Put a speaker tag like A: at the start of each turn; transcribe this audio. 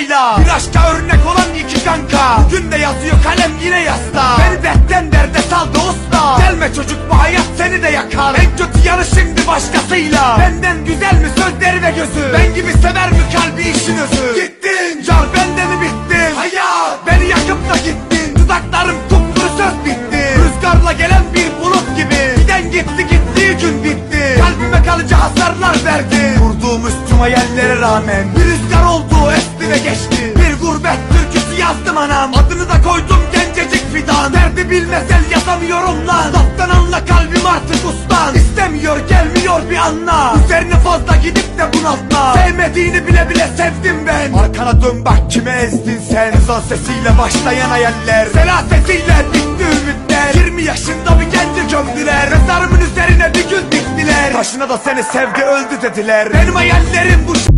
A: sırayla Bir aşka örnek olan iki kanka. Bugün de yazıyor kalem yine yasta. Beni dertten derde saldı usta Gelme çocuk bu hayat seni de yakar. En kötü yanı şimdi başkasıyla. Benden güzel mi sözleri ve gözü? Ben gibi sever mi kalbi işin özü? Gittin can bende mi bittin Hayat beni yakıp da gittin. Dudaklarım kupkuru söz bitti. Rüzgarla gelen bir bulut gibi. Giden gitti gittiği gün bitti. Kalbime kalıcı hasarlar verdi. Kurduğum üstüm hayallere rağmen. Bir rüzgar oldu esti ve yazdım anam. Adını da koydum gencecik fidan. Derdi bilmesen yazamıyorum lan. Laftan anla kalbim artık ustan. İstemiyor gelmiyor bir anla. Üzerine fazla gidip de bunaltma. Sevmediğini bile bile sevdim ben. Arkana dön bak kime ezdin sen. Ezan sesiyle başlayan hayaller. Sela sesiyle bitti ümitler 20 yaşında bir genci gömdüler. Mezarımın üzerine bir gül diktiler. Başına da seni sevdi öldü dediler. Benim hayallerim bu